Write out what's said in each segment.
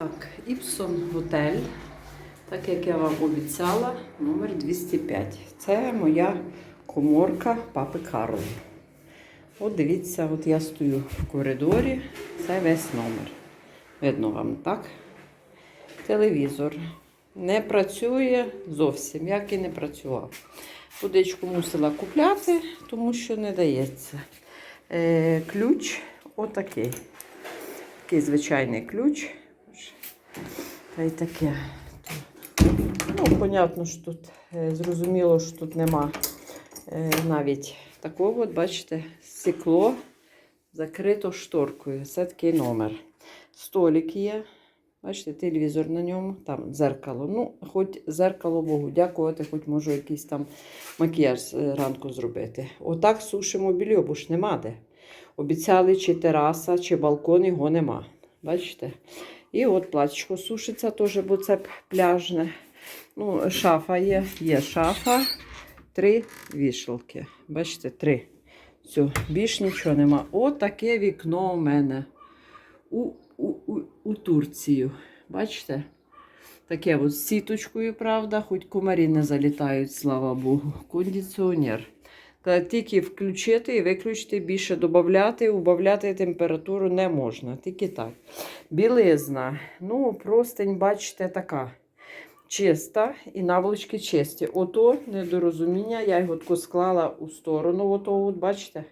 Так, Іпсон готель, так як я вам обіцяла, номер 205. Це моя коморка папи Карла. От дивіться, от я стою в коридорі, це весь номер. Видно вам, так? Телевізор не працює зовсім, як і не працював. Водичку мусила купляти, тому що не дається. Е, ключ отакий. Такий звичайний ключ. Та таке. Ну, понятно, що тут е, зрозуміло, що тут нема е, навіть такого, от, бачите, стекло закрито шторкою. Це такий номер. Столик є. Бачите, телевізор на ньому, там дзеркало. Ну, хоч зеркало Богу, дякувати, хоч можу якийсь там макіяж е, ранку зробити. Отак сушимо білье, бо ж нема де. Обіцяли, чи тераса, чи балкон, його нема. Бачите? І от платічко сушиться теж, бо це пляжне. Ну, шафа є, є шафа, три вішалки. Бачите, три. Все, більш нічого нема. Отаке вікно у мене у, у, у, у Турцію. Бачите? Таке от з сіточкою, правда, хоч комарі не залітають, слава Богу. Кондиціонер. Та тільки включити і виключити, більше додати, убавляти температуру не можна. Тільки так. Білизна. Ну, простень, бачите, така. Чиста і наволочки чисті. Ото недорозуміння, я його тако склала у сторону. Ото, от, бачите?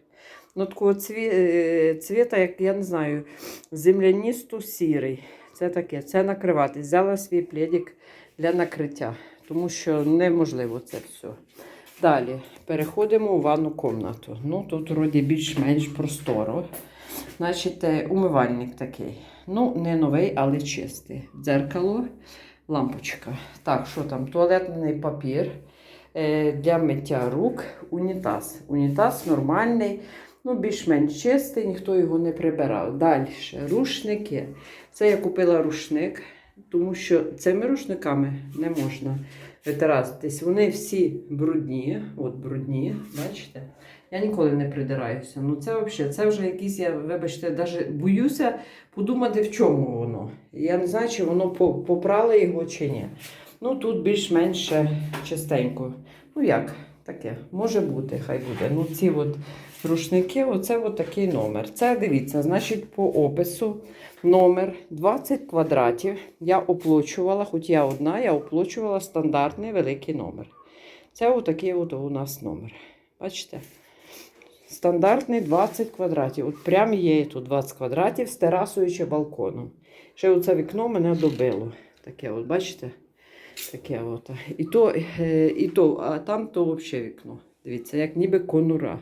Ну, такого цві... е, цвіта, як я не знаю, земляністо сірий. Це таке, це накривати. Взяла свій пледик для накриття, тому що неможливо це все. Далі переходимо у ванну кімнату. Ну, тут вроді більш-менш просторо. Значить, е, умивальник такий. Ну, не новий, але чистий. Дзеркало, лампочка. Так, що там? Туалетний папір е, для миття рук, унітаз. Унітаз нормальний, ну, більш-менш чистий, ніхто його не прибирав. Далі рушники. Це я купила рушник, тому що цими рушниками не можна витиратись. Вони всі брудні. От брудні, бачите? Я ніколи не придираюся. Ну це взагалі, це вже якісь, я, вибачте, навіть боюся подумати, в чому воно. Я не знаю, чи воно по- попрали його чи ні. Ну тут більш-менш чистенько. Ну як, таке, може бути, хай буде. Ну ці от рушники, оце от такий номер. Це дивіться, значить, по опису номер 20 квадратів. Я оплачувала, хоч я одна, я оплачувала стандартний великий номер. Це отакий от у нас номер. Бачите? Стандартний 20 квадратів. От прям є тут 20 квадратів з терасою чи балконом. Ще оце вікно мене добило. Таке, от, бачите? Таке от. І то, е, і то, а там то взагалі вікно. Дивіться, як ніби конура.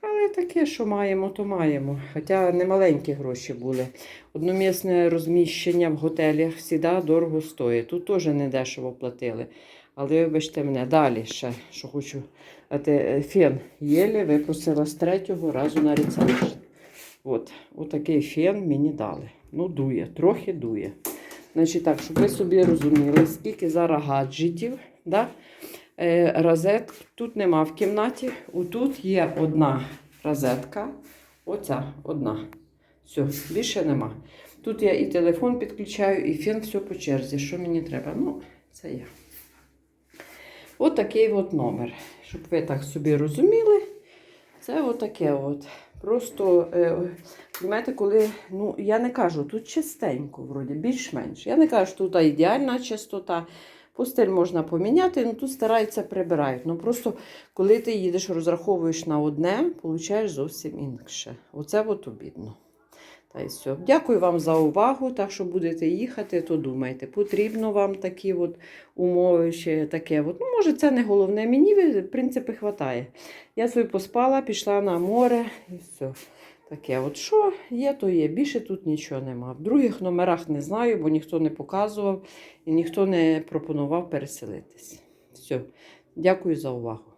Але таке, що маємо, то маємо. Хоча не маленькі гроші були. Одномісне розміщення в готелях завжди дорого стоїть. Тут теж не дешево платили. Але вибачте мене, далі ще, що хочу. А те, е, фен єлі випросила з третього разу на рецепт. От, отакий фен мені дали. Ну, дує, трохи дує. Значить так, щоб ви собі розуміли, скільки зараз гаджетів. Да? Е, розеток тут нема в кімнаті. Отут є одна розетка. Оця одна. Все, більше нема. Тут я і телефон підключаю, і фен все по черзі. Що мені треба? Ну, це я. От такий от номер. Щоб ви так собі розуміли, це отаке от. Просто, понимаєте, коли, ну, я не кажу, тут чистенько, вроді, більш-менш. Я не кажу, що тут ідеальна чистота. Постель можна поміняти, ну тут стараються прибирають. Ну просто коли ти їдеш, розраховуєш на одне, получаєш зовсім інше. Оце от обідно. Та й все. Дякую вам за увагу. Так що будете їхати, то думайте, потрібно вам такі от умови ще таке. От. Ну, може, це не головне. Мені, в принципі, вистачає. Я собі поспала, пішла на море і все. Таке, от що є, то є. Більше тут нічого нема. В других номерах не знаю, бо ніхто не показував і ніхто не пропонував переселитись. Все. Дякую за увагу.